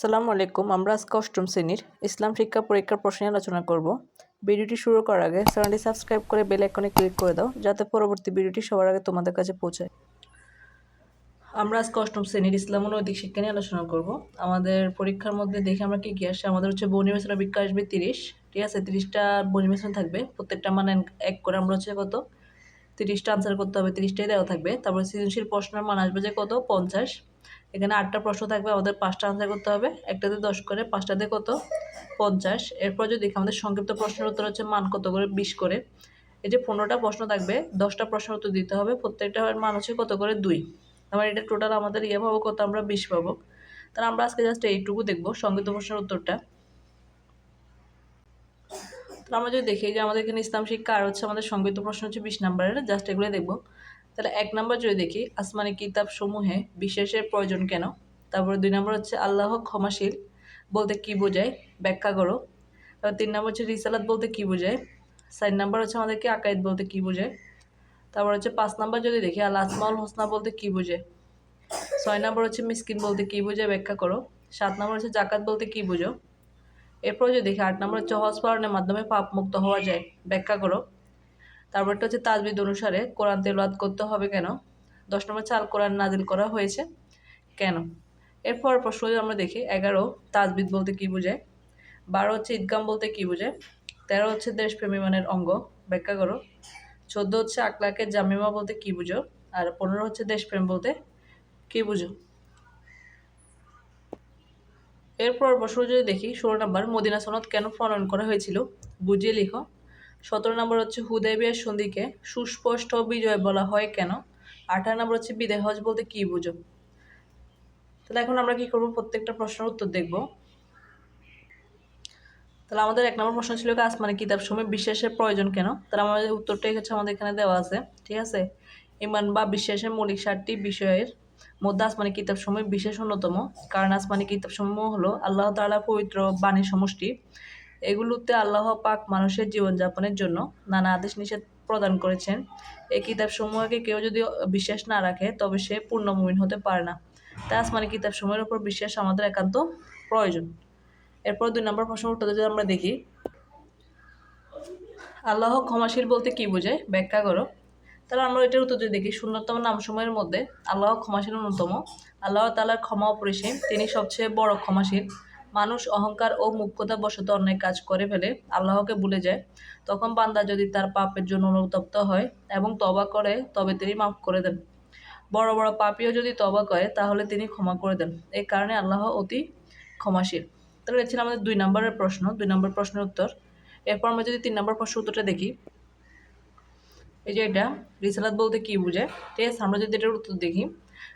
সালামু আলাইকুম, আমরা আজকে অষ্টম শ্রেণির ইসলাম শিক্ষা পরীক্ষার প্রশ্ন আলোচনা করব। ভিডিওটি শুরু করার আগে চ্যানেলটি সাবস্ক্রাইব করে বেল আইকনে ক্লিক করে দাও, যাতে পরবর্তী ভিডিওটি সবার আগে তোমাদের কাছে পৌঁছায়। আমরা আজকে অষ্টম শ্রেণির ইসলাম ও নৈতিক শিক্ষা নিয়ে আলোচনা করব। আমাদের পরীক্ষার মধ্যে দেখে আমরা কি কি আসে? আমাদের হচ্ছে বনিবেচনা বিজ্ঞান আসবে তিরিশ, ঠিক আছে? তিরিশটা বনিবেচনা থাকবে, প্রত্যেকটা মানে এক করে আমরা হচ্ছে কত? তিরিশটা আনসার করতে হবে, তিরিশটাই দেওয়া থাকবে। তারপরে সৃজনশীল প্রশ্নের মান আসবে যে কত? পঞ্চাশ। এখানে আটটা প্রশ্ন থাকবে, আমাদের পাঁচটা আনসার করতে হবে। একটাতে দশ করে, পাঁচটাতে কত? পঞ্চাশ। এরপর যদি দেখি আমাদের সংক্ষিপ্ত প্রশ্নের উত্তর হচ্ছে মান কত করে? বিশ করে। এই যে পনেরোটা প্রশ্ন থাকবে, দশটা প্রশ্নের উত্তর দিতে হবে। প্রত্যেকটা মান হচ্ছে কত করে? দুই। আমার এটা টোটাল আমাদের ইয়ে পাবো, কত আমরা বিশ পাবো। তাহলে আমরা আজকে জাস্ট এইটুকু দেখব, সংক্ষিপ্ত প্রশ্নের উত্তরটা। আমরা যদি দেখি যে আমাদের এখানে ইসলাম শিক্ষা আর হচ্ছে আমাদের সংক্ষিপ্ত প্রশ্ন হচ্ছে বিশ নাম্বারের জাস্ট এগুলো দেখব। তাহলে এক নম্বর যদি দেখি, আসমানি কিতাব সমূহে বিশেষের প্রয়োজন কেন? তারপরে দুই নম্বর হচ্ছে, আল্লাহ ক্ষমাশীল বলতে কি বোঝায়? ব্যাখ্যা করো। তারপর তিন নম্বর হচ্ছে, রিসালাত বলতে কি বোঝায়? চার নম্বর হচ্ছে, আমাদেরকে আকাইদ বলতে কি বোঝায়? তারপর হচ্ছে, পাঁচ নম্বর যদি দেখি, আল আসমাউল হোসনা বলতে কি বোঝায়? ছয় নম্বর হচ্ছে, মিসকিন বলতে কি বোঝায়? ব্যাখ্যা করো। সাত নম্বর হচ্ছে, জাকাত বলতে কি বোঝো? এরপর যদি দেখি, আট নম্বর হচ্ছে, হজ পালনের মাধ্যমে পাপ মুক্ত হওয়া যায়। ব্যাখ্যা করো। তারপরটা হচ্ছে তাজবিদ অনুসারে কোরআন তেলাওয়াত করতে হবে কেন? দশ নম্বর চাল কোরআন নাজিল করা হয়েছে কেন? এরপর প্রশ্ন যদি আমরা দেখি, এগারো, তাজবিদ বলতে কি বোঝায়? বারো হচ্ছে ঈদগাম বলতে কি বোঝায়? তেরো হচ্ছে দেশপ্রেমী মানের অঙ্গ, ব্যাখ্যা করো। চোদ্দ হচ্ছে আকলাকের জামিমা বলতে কি বুঝো? আর পনেরো হচ্ছে দেশপ্রেম বলতে কি বুঝো? এরপর প্রশ্ন যদি দেখি, ষোলো নম্বর, মদিনা সনদ কেন প্রণয়ন করা হয়েছিল? বুঝিয়ে লিখো। সতেরো নম্বর হচ্ছে হুদাইবিয়ার সন্ধিকে সুস্পষ্ট বিজয় বলা হয় কেন? আঠারো নম্বর হচ্ছে বিদায় হজ বলতে কি বুঝো? তাহলে এখন আমরা কি করব? প্রত্যেকটা প্রশ্নের উত্তর দেখব। তাহলে আমাদের এক নম্বর প্রশ্ন ছিল আসমানি কিতাব সময় বিশ্বাসের প্রয়োজন কেন? তাহলে আমাদের উত্তরটাই হচ্ছে আমাদের এখানে দেওয়া আছে, ঠিক আছে? ইমান বা বিশ্বাসের মৌলিক সাতটি বিষয়ের মধ্যে আসমানি কিতাব সময় বিশেষ অন্যতম। কারণ আসমানি কিতাব সমূহ হলো আল্লাহ তাআলা পবিত্র বাণী সমষ্টি। এগুলোতে আল্লাহ পাক মানুষের জীবনযাপনের জন্য নানা আদেশ নিষেধ প্রদান করেছেন। এই কিতাব সমূহকে কেউ যদি বিশ্বাস না রাখে, তবে সে পূর্ণ মুমিন হতে পারে না। তাই আসমানি কিতাব সমূহের উপর বিশ্বাস আমাদের একান্ত প্রয়োজন। এরপর দুই নম্বর প্রশ্ন উত্তর যদি আমরা দেখি, আল্লাহ ক্ষমাশীল বলতে কি বোঝায়? ব্যাখ্যা করো। তাহলে আমরা এটার উত্তর যদি দেখি, শূন্যতম নামসমূহের মধ্যে আল্লাহ ক্ষমাশীল অন্যতম। আল্লাহ তালার ক্ষমা অপরিসীম তিনি সবচেয়ে বড় ক্ষমাশীল। মানুষ অহংকার ও মুখ্যতা বশত অন্যায় কাজ করে ফেলে, আল্লাহকে ভুলে যায়, তখন বান্দা যদি তার পাপের জন্য অনুতপ্ত হয় এবং তবা করে, তবে তিনি মাফ করে দেন। বড় বড় পাপিও যদি তবা করে, তাহলে তিনি ক্ষমা করে দেন। এই কারণে আল্লাহ অতি ক্ষমাশীল। তাহলে এটা ছিল আমাদের দুই নম্বরের প্রশ্ন। দুই নম্বর প্রশ্নের উত্তর। এরপর আমরা যদি তিন নম্বর প্রশ্ন উত্তরটা দেখি। এই যে এটা, রিসালাত বলতে কি বুঝে ঠিক আছে, আমরা যদি এটার উত্তর দেখি।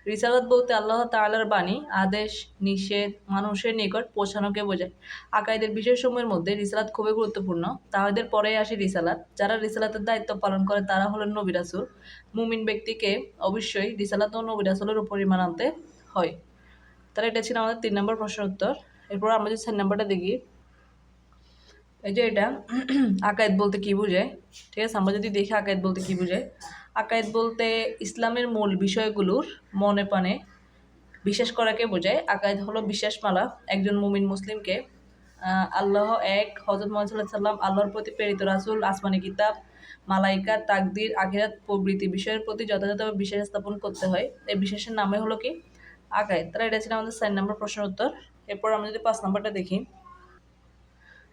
রিসালাত বলতে আল্লাহ তাআলার বাণী, আদেশ, নিষেধ মানুষের নিকট পৌঁছানোকে বোঝায়। আকাইদের বিশেষ সময়ের মধ্যে রিসালাত খুবই গুরুত্বপূর্ণ। তাদের পরে আসে রিসালাত। যারা রিসালাতের দায়িত্ব পালন করে, তারা হলেন নবিরাসুল মুমিন ব্যক্তিকে অবশ্যই রিসালাত ও নবিরাসুলের উপর ইমান আনতে হয়। তাহলে এটা ছিল আমাদের তিন নম্বর প্রশ্নের উত্তর। এরপর আমরা যদি চার নম্বরটা দেখি। এই যে এটা, আকায়েদ বলতে কি বোঝায়? ঠিক আছে? আমরা যদি দেখি আকায়েদ বলতে কি বোঝায়? আকায়েদ বলতে ইসলামের মূল বিষয়গুলোর মনে পানে বিশ্বাস করাকে বোঝায়। আকায়েদ হলো বিশ্বাসমালা। একজন মুমিন মুসলিমকে আল্লাহ এক হজরত মোহাম্মদ সাল্লাম আল্লাহর প্রতি প্রেরিত রাসুল, আসমানি কিতাব, মালাইকা, তাকদির, আখিরাত প্রভৃতি বিষয়ের প্রতি যথাযথভাবে বিশ্বাস স্থাপন করতে হয়। এই বিশ্বাসের নামে হলো কি? আকায়েদ তাহলে এটা ছিল আমাদের চার নম্বর প্রশ্নের উত্তর। এরপর আমরা যদি পাঁচ নম্বরটা দেখি।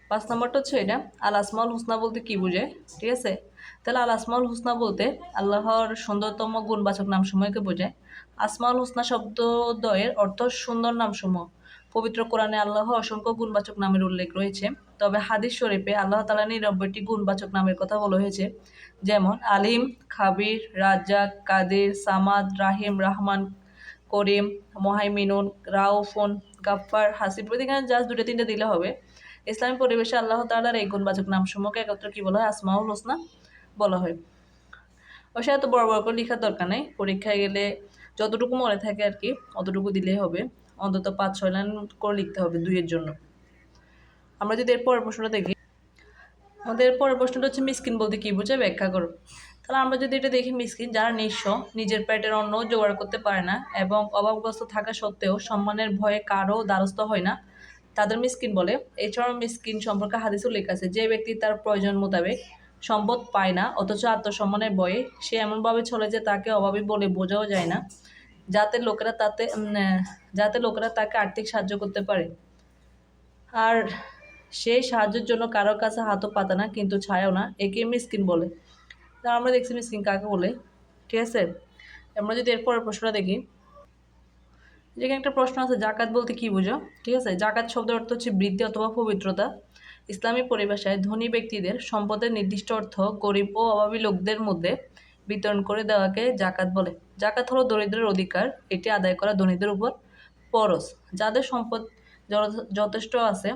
পাঁচ নম্বরটা হচ্ছে এটা, আল আসমাউল হুসনা বলতে কি বোঝে? ঠিক আছে? তাহলে আল আসমাউল হুসনা বলতে আল্লাহর সুন্দরতম গুণবাচক নাম নামসমূহকে বোঝায়। আসমাউল হুসনা শব্দদ্বয়ের অর্থ সুন্দর নামসমূহ। পবিত্র কোরআনে আল্লাহ অসংখ্য গুণবাচক নামের উল্লেখ রয়েছে। তবে হাদিস শরীফে আল্লাহ তালা নিরানব্বইটি গুণবাচক নামের কথা বলা হয়েছে। যেমন, আলিম, খাবির, রাজ্জাক, কাদের, সামাদ, রাহিম, রাহমান, করিম, মহাইমিনুন, রাউফুন, গাফফার, হাসিব। এখানে জাস্ট দুটো তিনটে দিলে হবে। ইসলামী পরিবেশে আল্লাহ তালার এই গুণবাচক নামসমূহকে একত্র কি বলা হয়? আসমাউল হোসনা বলা হয়। অবশ্য এত বড় বড় করে লেখার দরকার নেই। পরীক্ষায় গেলে যতটুকু মনে থাকে আর কি, অতটুকু দিলেই হবে। অন্তত পাঁচ, ছয় লাইন করে লিখতে হবে দুইয়ের জন্য। আমরা যদি এর পরের প্রশ্নটা দেখি, আমাদের পরের প্রশ্নটা হচ্ছে, মিসকিন বলতে কী বোঝায়? ব্যাখ্যা করো। তাহলে আমরা যদি এটা দেখি, মিসকিন যারা নিঃস্ব, নিজের পেটের অন্ন জোগাড় করতে পারে না এবং অভাবগ্রস্ত থাকা সত্ত্বেও সম্মানের ভয়ে কারও দ্বারস্থ হয় না তাদের মিসকিন বলে। এছাড়াও মিসকিন সম্পর্কে হাদিস উল্লেখ আছে, যে ব্যক্তি তার প্রয়োজন মোতাবেক সম্পদ পায় না, অথচ আত্মসম্মানের বয়ে সে এমনভাবে চলে যে তাকে অভাবী বলে বোঝাও যায় না, যাতে লোকেরা তাতে যাতে লোকেরা তাকে আর্থিক সাহায্য করতে পারে। আর সেই সাহায্যের জন্য কারোর কাছে হাতও পাতা না, কিন্তু ছায়ও না, একে মিসকিন বলে। তা আমরা দেখছি মিসকিন কাকে বলে, ঠিক আছে? আমরা যদি এরপরের প্রশ্নটা দেখি যেখানে একটা প্রশ্ন আছে, জাকাত বলতে কি বুঝো? ঠিক আছে? জাকাত শব্দের অর্থ হচ্ছে বৃদ্ধি অথবা পবিত্রতা। ইসলামী পরিভাষায় ধনী ব্যক্তিদের সম্পদের নির্দিষ্ট অর্থ গরিব ও অভাবী লোকদের মধ্যে বিতরণ করে দেওয়াকে জাকাত বলে। জাকাত হলো দরিদ্রের অধিকার, এটি আদায় করা ধনীদের উপর পরশ। যাদের সম্পদ যথেষ্ট আছে,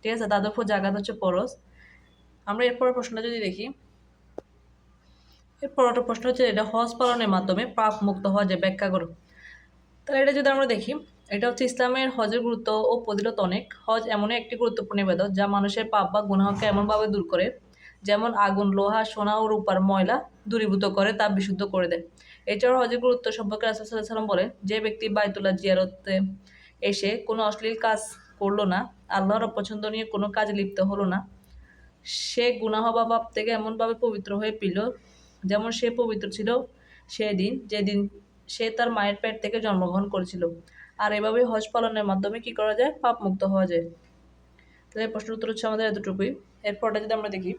ঠিক আছে? তাদের উপর জাকাত হচ্ছে পরস আমরা এরপরের প্রশ্নটা যদি দেখি, এরপর প্রশ্ন হচ্ছে, এটা হজ পালনের মাধ্যমে পাপ মুক্ত হওয়া যায় ব্যাখ্যা করো তাহলে এটা যদি আমরা দেখি, এটা হচ্ছে ইসলামের হজের গুরুত্ব ও প্রতিরোধ অনেক। হজ এমনই একটি গুরুত্বপূর্ণ ইবাদত যা মানুষের পাপ বা গুনাহকে এমনভাবে দূর করে, যেমন আগুন, লোহা, সোনা ও রূপার ময়লা দূরীভূত করে তা বিশুদ্ধ করে দেয়। এছাড়াও হজের গুরুত্ব সম্পর্কে রাসুল সাল্লাহ সাল্লাম বলে যে ব্যক্তি বাইতুল্লাহ জিয়ারতে এসে কোনো অশ্লীল কাজ করল না, আল্লাহর অপছন্দনীয় কোনো কাজ লিপ্ত হলো না, সে গুনাহ বা পাপ থেকে এমনভাবে পবিত্র হয়ে পিল যেমন সে পবিত্র ছিল সেদিন, যেদিন সে তার মায়ের পেট থেকে জন্মগ্রহণ করেছিল। আর এভাবে হজ পালনের মাধ্যমে কি করা যায়? পাপ মুক্ত হওয়া যায়। তাহলে প্রশ্নের উত্তর হচ্ছে আমাদের এতটুকুই। এরপরটা যদি আমরা দেখি,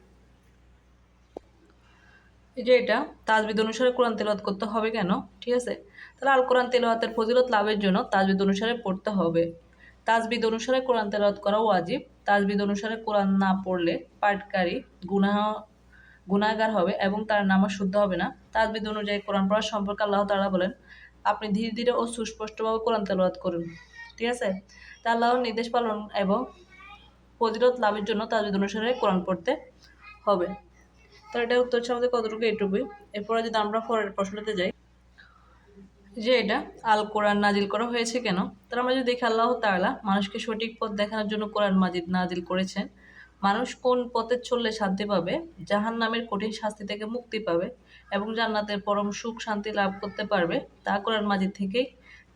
এই যে এটা, তাজবিদ অনুসারে কোরআন তেলাওয়াত করতে হবে কেন? ঠিক আছে? তাহলে আল কোরআন তেলাওয়াতের ফজিলত লাভের জন্য তাজবিদ অনুসারে পড়তে হবে। তাজবিদ অনুসারে কোরআন তেলাওয়াত করা ওয়াজিব। তাজবিদ অনুসারে কোরআন না পড়লে পাঠকারী গুনাহ গুনাহগার হবে এবং তার নামাজ শুদ্ধ হবে না। তাজবিদ অনুযায়ী কোরআন পড়া সম্পর্কে আল্লাহ তাআলা বলেন, আপনি ধীরে ধীরে ও সুস্পষ্টভাবে কোরআন তেলাওয়াত করুন। ঠিক আছে? তা আল্লাহর নির্দেশ পালন এবং প্রতিরোধ লাভের জন্য তাজবিদ অনুসারে কোরআন পড়তে হবে। তো এটা উত্তর হচ্ছে আমাদের কতটুকু এটুকুই এরপরে যদি আমরা পরের প্রশ্নতে যাই, যে এটা আল কোরআন নাজিল করা হয়েছে কেন? তার আমরা যদি দেখি আল্লাহ তাআলা মানুষকে সঠিক পথ দেখানোর জন্য কোরআন মাজিদ নাজিল করেছেন। মানুষ কোন পথে চললে শান্তি পাবে? জাহান নামের কঠিন শাস্তি থেকে মুক্তি পাবে এবং জান্নাতের পরম সুখ শান্তি লাভ করতে পারবে? তা কোরআন মাজিদ থেকেই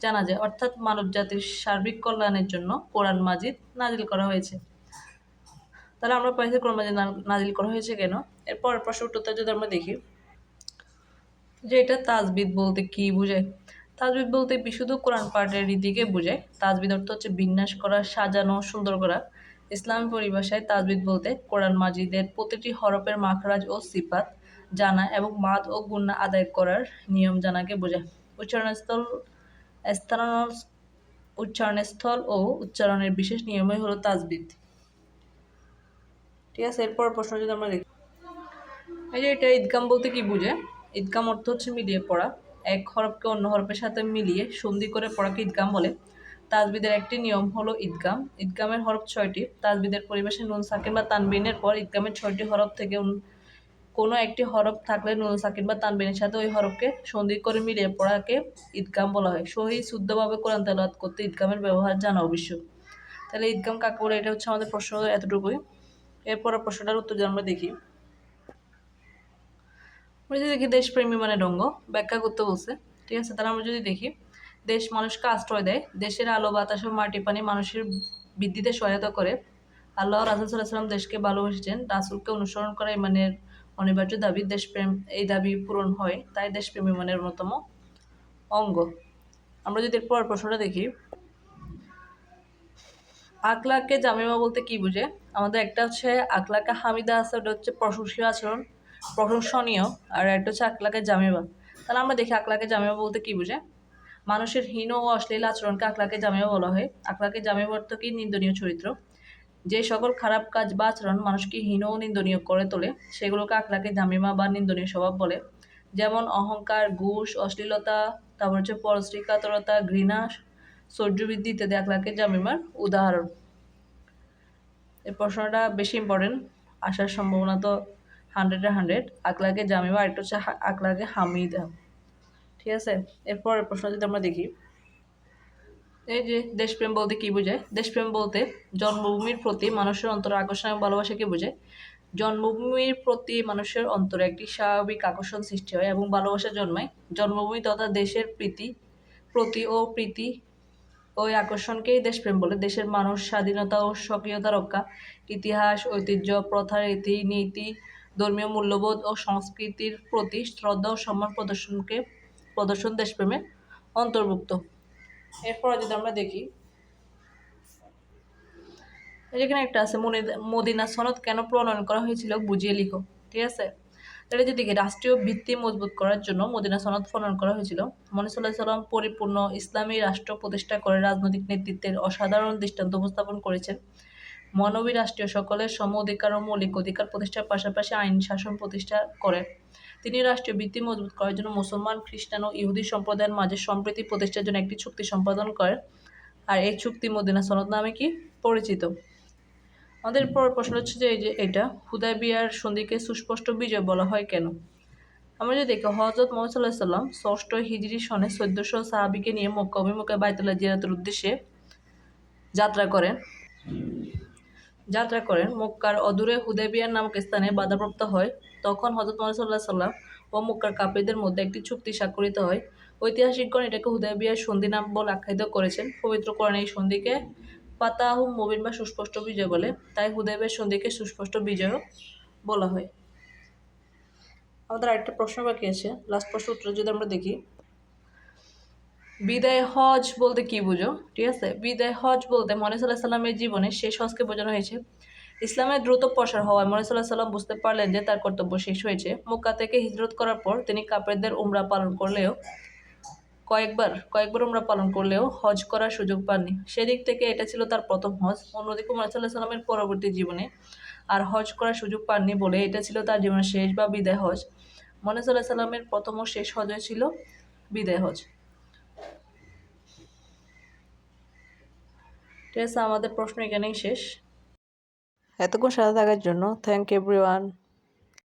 জানা যায়। অর্থাৎ মানব জাতির সার্বিক কল্যাণের জন্য কোরআন মাজিদ নাজিল করা হয়েছে। তাহলে আমরা পাইছি কোরআন মাজিদ নাজিল করা হয়েছে কেন? এরপর প্রশ্ন উত্তরটা যদি আমরা দেখি, যে এটা তাজবিদ বলতে কি বোঝায়? তাজবিদ বলতে বিশুদ্ধ কোরআন পাঠের রীতিকে বোঝায়। তাজবিদ অর্থ হচ্ছে বিন্যাস করা, সাজানো, সুন্দর করা। ইসলামী পরিভাষায় তাজবিদ বলতে কোরআন মাজিদের প্রতিটি হরফের মাখরাজ ও সিফাত জানা এবং মাদ ও গুন্না আদায় করার নিয়ম জানাকে বোঝায়। উচ্চারণস্থল স্থান উচ্চারণস্থল ও উচ্চারণের বিশেষ নিয়মই হলো তাজবিদ। ঠিক আছে, এরপর প্রশ্ন যদি আমরা দেখি। এই যে এটা ঈদগাম বলতে কি বুঝে? ঈদগাম অর্থ হচ্ছে মিলিয়ে পড়া। এক হরফকে অন্য হরফের সাথে মিলিয়ে সন্ধি করে পড়াকে ঈদগাম বলে। তাজবিদের একটি নিয়ম হলো ঈদগাম। ঈদগামের হরফ ছয়টি। তাজবিদের পরিবেশে নুন, সাকিন বা তানবিনের পর ঈদগামের ছয়টি হরফ থেকে কোনো একটি হরফ থাকলে নুন, সাকিন বা তানবিনের সাথে ওই হরফকে সন্ধি করে মিলিয়ে পড়াকে ঈদগাম বলা হয়। সহি, শুদ্ধভাবে কোরআন তেলাওয়াত করতে ঈদগামের ব্যবহার জানা অবশ্যক। তাহলে ঈদগাম কাকে বলে? এটা হচ্ছে আমাদের প্রশ্ন এতটুকুই। এরপর প্রশ্নটার উত্তর আমরা দেখি। আমরা যদি দেখি দেশপ্রেমী মানে রঙ্গ ব্যাখ্যা করতে বলছে। ঠিক আছে, তাহলে আমরা যদি দেখি দেশ মানুষকে আশ্রয় দেয়। দেশের আলো, বাতাস ও মাটি পানি মানুষের বৃদ্ধিতে সহায়তা করে। আল্লাহ রাসুল সাল্লাহ দেশকে ভালোবেসেছেন। রাসুলকে অনুসরণ করা ইমানের অনিবার্য দাবি। দেশপ্রেম এই দাবি পূরণ হয়। তাই দেশপ্রেম ইমানের অন্যতম অঙ্গ। আমরা যদি এরপর প্রশ্নটা দেখি আকলাকে জামিমা বলতে কি বুঝে? আমাদের একটা হচ্ছে আকলাকা হামিদা আছে ওটা হচ্ছে প্রশংসীয় আচরণ, প্রশংসনীয়, আর একটা হচ্ছে আকলাকে জামিমা। তাহলে আমরা দেখি আকলাকে জামিমা বলতে কি বুঝে? মানুষের হীন ও অশ্লীল আচরণকে আকলাকে জামিমা বলা হয়। আকলাকে জামিমা অর্থ কি নিন্দনীয় চরিত্র? যে সকল খারাপ কাজ বা আচরণ মানুষকে হীন ও নিন্দনীয় করে তোলে, সেগুলোকে আকলাকে জামিমা বা নিন্দনীয় স্বভাব বলে। যেমন অহংকার, ঘুষ, অশ্লীলতা, তারপর হচ্ছে পরশ্রী কাতরতা ঘৃণা সৌর্য বৃদ্ধি ইত্যাদি আকলাকে জামিমার উদাহরণ। এই প্রশ্নটা বেশি ইম্পর্টেন্ট আসার সম্ভাবনা তো হান্ড্রেডে হান্ড্রেড আকলাকে জামিমা আরেকটা হচ্ছে আকলাকে হামিদা। ঠিক আছে? এরপর প্রশ্ন যদি আমরা দেখি। এই যে দেশপ্রেম বলতে কি বোঝায়? দেশপ্রেম বলতে জন্মভূমির প্রতি মানুষের অন্তর আকর্ষণ এবং ভালোবাসাকে বোঝায়? জন্মভূমির প্রতি মানুষের অন্তরে একটি স্বাভাবিক আকর্ষণ সৃষ্টি হয় এবং ভালোবাসা জন্মায়। জন্মভূমি তথা দেশের প্রীতি, প্রতি ও প্রীতি ওই আকর্ষণকেই দেশপ্রেম বলে। দেশের মানুষ স্বাধীনতা ও স্বকীয়তা রক্ষা, ইতিহাস, ঐতিহ্য, প্রথা রীতি নীতি ধর্মীয় মূল্যবোধ ও সংস্কৃতির প্রতি শ্রদ্ধা ও সম্মান প্রদর্শনকে প্রদর্শন দেশপ্রেমে অন্তর্ভুক্ত। এরপর যদি আমরা দেখি এখানে একটা আছে মদিনা সনদ কেন প্রণয়ন করা হয়েছিল বুঝিয়ে লিখো, ঠিক আছে? তাহলে যদি রাষ্ট্রীয় ভিত্তি মজবুত করার জন্য মদিনা সনদ প্রণয়ন করা হয়েছিল। মনিসুল্লাহ সাল্লাম পরিপূর্ণ ইসলামী রাষ্ট্র প্রতিষ্ঠা করে রাজনৈতিক নেতৃত্বের অসাধারণ দৃষ্টান্ত উপস্থাপন করেছেন। মানবী রাষ্ট্রীয় সকলের সম অধিকার ও মৌলিক অধিকার প্রতিষ্ঠার পাশাপাশি আইন, শাসন প্রতিষ্ঠা করে তিনি রাষ্ট্রীয় ভিত্তি মজবুত করার জন্য মুসলমান, খ্রিস্টান ও ইহুদি সম্প্রদায়ের মাঝে সম্প্রীতি প্রতিষ্ঠার জন্য একটি চুক্তি সম্পাদন করেন। আর এই চুক্তি মদিনা সনদ নামে কি? পরিচিত। আমাদের পর প্রশ্ন হচ্ছে যে এই যে এটা বিয়ার সন্ধিকে সুস্পষ্ট বিজয় বলা হয় কেন? আমরা যদি দেখি হজরত মোহাম্মদ সাল্লাম ষষ্ঠ হিজড়ি সনে চোদ্দশো সাহাবিকে নিয়ে মক্কা অভিমুখে বাইতুল্লাহ জিয়ারতের উদ্দেশ্যে যাত্রা করেন। যাত্রা করেন, মক্কার অদূরে হুদেবিয়ার নামক স্থানে বাধাপ্রাপ্ত হয়। তখন হজরত মোহাম্মদ সাল্লাহ সাল্লাম ও মক্কার কাপড়দের মধ্যে একটি চুক্তি স্বাক্ষরিত হয়। ঐতিহাসিকগণ এটাকে হুদেবিয়ার সন্ধি নাম বলে আখ্যায়িত করেছেন। পবিত্র করেন এই সন্ধিকে ফাতাহু মুবিন বা সুস্পষ্ট বিজয় বলে। তাই হুদেবের সন্ধিকে সুস্পষ্ট বিজয়ও বলা হয়। আমাদের আরেকটা প্রশ্ন বাকি আছে। লাস্ট প্রশ্ন উত্তর যদি আমরা দেখি বিদায় হজ বলতে কি বুঝো? ঠিক আছে? বিদায় হজ বলতে মনে সাল্লাহ সাল্লামের জীবনে শেষ হজকে বোঝানো হয়েছে। ইসলামের দ্রুত প্রসার হওয়ায় মনে সাল্লাহ সাল্লাম বুঝতে পারলেন যে তার কর্তব্য শেষ হয়েছে। মক্কা থেকে হিজরত করার পর তিনি কাপড়দের উমরা পালন করলেও, কয়েকবার কয়েকবার উমরা পালন করলেও হজ করার সুযোগ পাননি। সেদিক থেকে এটা ছিল তার প্রথম হজ। অন্যদিকে উমর সাল্লাহ সাল্লামের পরবর্তী জীবনে আর হজ করার সুযোগ পাননি বলে এটা ছিল তার জীবনের শেষ বা বিদায় হজ। মনে সাল্লাহ সাল্লামের প্রথম ও শেষ হজ ছিল বিদায় হজ। ঠিক আছে আমাদের প্রশ্ন এখানেই শেষ। এতক্ষণ সাথে থাকার জন্য থ্যাংক এভরিওয়ান